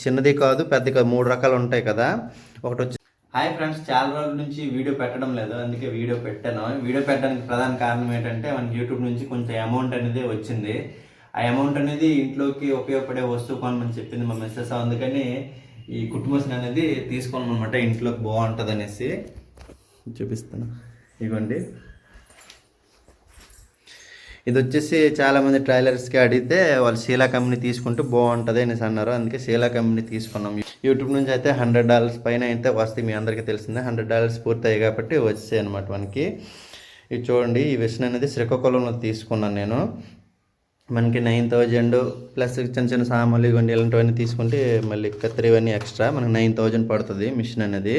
చిన్నది కాదు పెద్ద కాదు మూడు రకాలు ఉంటాయి కదా. ఒకటి వచ్చి హాయ్ ఫ్రెండ్స్ చాలా రోజుల నుంచి వీడియో పెట్టడం లేదు అందుకే వీడియో పెట్టాను. వీడియో పెట్టడానికి ప్రధాన కారణం ఏంటంటే మనకి యూట్యూబ్ నుంచి కొంచెం అమౌంట్ అనేది వచ్చింది. ఆ అమౌంట్ అనేది ఇంట్లోకి ఉపయోగపడే వస్తువు కొనమని చెప్పింది మా మిస్సెస్. అందుకని ఈ కుటుంబం అనేది తీసుకోను అనమాట ఇంట్లోకి బాగుంటుంది అనేసి చూపిస్తాను ఇవ్వండి ఇది వచ్చేసి చాలామంది ట్రైలర్స్కి అడిగితే వాళ్ళు శీలా కంపెనీ తీసుకుంటే బాగుంటుంది అనేసి అన్నారు. అందుకే శీలా కంపెనీ తీసుకున్నాం. యూట్యూబ్ నుంచి అయితే హండ్రెడ్ డాలర్స్ పైన అయితే వస్తే మీ అందరికీ తెలిసిందే హండ్రెడ్ డాలర్స్ పూర్తయ్యాయి కాబట్టి వచ్చాయి అనమాట మనకి. ఇది చూడండి ఈ విషన్ అనేది శ్రీకాకుళంలో తీసుకున్నాను నేను. మనకి నైన్ థౌజండ్ ప్లస్ చిన్న చిన్న సామాన్లు ఇవన్నీ ఇలాంటివన్నీ తీసుకుంటే మళ్ళీ కత్తిరివన్నీ ఎక్స్ట్రా. మనకి నైన్ థౌజండ్ పడుతుంది మిషన్ అనేది.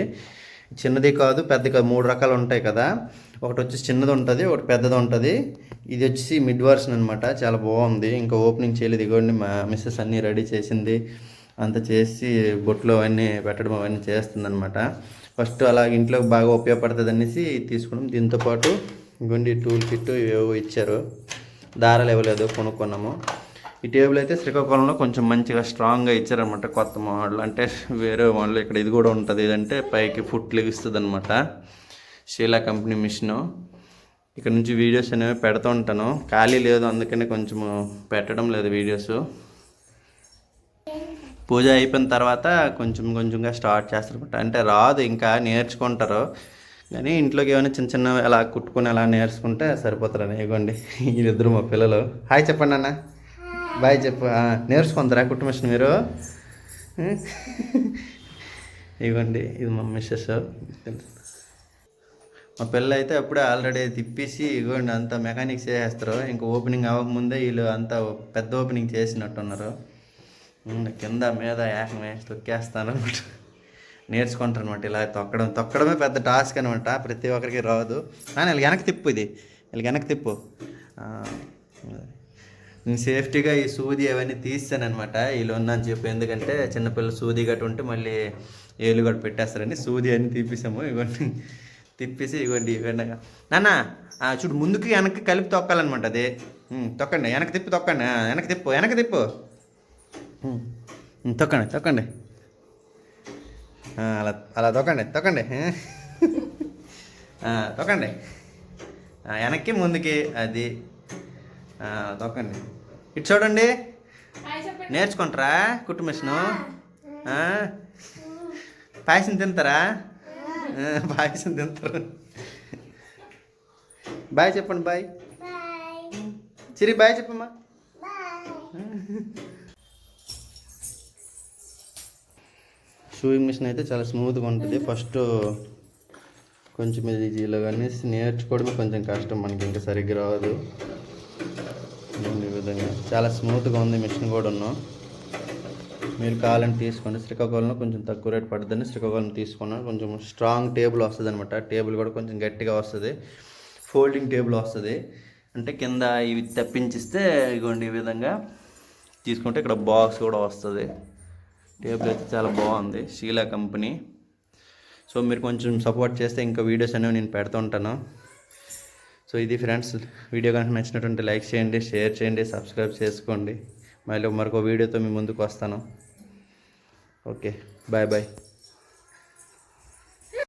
చిన్నది కాదు పెద్దగా కాదు మూడు రకాలు ఉంటాయి కదా. ఒకటి వచ్చి చిన్నది ఉంటుంది ఒకటి పెద్దది ఉంటుంది ఇది వచ్చి మిడ్ వర్షన్ అనమాట చాలా బాగుంది ఇంకా ఓపెనింగ్ చేయలేదు ఇగోండి మా మిస్సెస్ అన్నీ రెడీ చేసింది. అంత చేసి బొట్లు అవన్నీ పెట్టడం అవన్నీ చేస్తుంది అనమాట ఫస్ట్ అలా ఇంట్లో బాగా ఉపయోగపడుతుంది అనేసి తీసుకున్నాం దీంతోపాటు గుండి టూల్ కిట్ ఏవో ఇచ్చారు. దారాలు ఇవ్వలేదు కొనుక్కున్నాము. ఈ టేబుల్ అయితే శ్రీకాకుళంలో కొంచెం మంచిగా స్ట్రాంగ్గా ఇచ్చారనమాట కొత్త మోడల్. అంటే వేరే మోడల్ ఇక్కడ ఇది కూడా ఉంటుంది. ఇదంటే పైకి ఫుట్ లెగిస్తుంది అనమాట షీలా కంపెనీ మిషను ఇక్కడ నుంచి వీడియోస్ అనేవి పెడుతూ ఉంటాను. ఖాళీ లేదు అందుకనే కొంచెం పెట్టడం లేదు వీడియోస్ పూజ అయిపోయిన తర్వాత కొంచెం కొంచెంగా స్టార్ట్ చేస్తారనమాట అంటే రాదు ఇంకా నేర్చుకుంటారు. కానీ ఇంట్లోకి ఏమైనా చిన్న చిన్న అలా కుట్టుకొని అలా నేర్చుకుంటే సరిపోతారని. ఇవ్వండి వీళ్ళిద్దరు మా పిల్లలు. హాయ్ చెప్పండి అన్న. బాయ్ చెప్పు. నేర్చుకుంటారా కుట్టు మిషన్ మీరు? ఇవ్వండి ఇది మా మిస్సెస్ మా పిల్ల అయితే అప్పుడే ఆల్రెడీ తిప్పేసి ఇగోండి అంతా మెకానిక్స్ చేసేస్తారు. ఇంకా ఓపెనింగ్ అవ్వకముందే వీళ్ళు అంతా పెద్ద ఓపెనింగ్ చేసినట్టున్నారు. కింద మీద ఏకమే తొక్కేస్తాను అనమాట నేర్చుకుంటారు అనమాట ఇలా తొక్కడం తొక్కడమే పెద్ద టాస్క్ అనమాట ప్రతి ఒక్కరికి రాదు. కానీ వీళ్ళు వెనక్కి తిప్పు ఇది. వీళ్ళకి వెనక్కి తిప్పు. నేను సేఫ్టీగా ఈ సూది అవన్నీ తీస్తాను అనమాట వీళ్ళు ఉందని చెప్పి. ఎందుకంటే చిన్నపిల్లలు సూది గట్టు ఉంటే మళ్ళీ ఏలు పెట్టేస్తారని సూది అన్ని తీపిసాము ఇవన్నీ తిప్పేసి ఇవ్వండి ఇవ్వండి నాన్న చూడు ముందుకి వెనక్కి కలిపి తొక్కాలన్నమాట అదే. తొక్కండి వెనక్కి తిప్పి తొక్కండి. ఆ, వెనక్కి తిప్పు వెనక్కి తిప్పు. తొక్కండి తొక్కండి. అలా అలా తొక్కండి తొక్కండి. తొక్కండి. వెనక్కి ముందుకి అది. తొక్కండి. ఇటు చూడండి. నేర్చుకుంటారా కుట్టు మిషను? పాయసం తింటారా? పాయసం తింటారు బాయ్ చెప్పండి బాయ్. చిరి బాయ్ చెప్పమ్మా. షూయింగ్ మిషన్ అయితే చాలా స్మూత్గా ఉంటుంది. ఫస్ట్ కొంచెం ఇది ఇలా కానీ నేర్చుకోవడమే కొంచెం కష్టం. మనకి ఇంకా సరిగ్గా రాదు. ఈ విధంగా. చాలా స్మూత్గా ఉంది మిషన్ కూడా ఉన్నాం మీరు కావాలని తీసుకోండి. శ్రీకాకుళంలో కొంచెం తక్కువ రేట్ పడుతుంది. శ్రీకాకుళం తీసుకున్నాను కొంచెం స్ట్రాంగ్ టేబుల్ వస్తుంది అనమాట టేబుల్ కూడా కొంచెం గట్టిగా వస్తుంది. ఫోల్డింగ్ టేబుల్ వస్తుంది. అంటే కింద ఇవి తెప్పించిస్తే ఇగోండి ఈ విధంగా తీసుకుంటే ఇక్కడ బాక్స్ కూడా వస్తుంది. టేబుల్ అయితే చాలా బాగుంది. షీలా కంపెనీ సో మీరు కొంచెం సపోర్ట్ చేస్తే ఇంకా వీడియోస్ అనేవి నేను పెడుతూ ఉంటాను. సో ఇది ఫ్రెండ్స్ వీడియో కనుక నచ్చినటువంటి లైక్ చేయండి షేర్ చేయండి సబ్స్క్రైబ్ చేసుకోండి. మళ్ళీ మరొక వీడియోతో మీ ముందుకు వస్తాను. Okay bye bye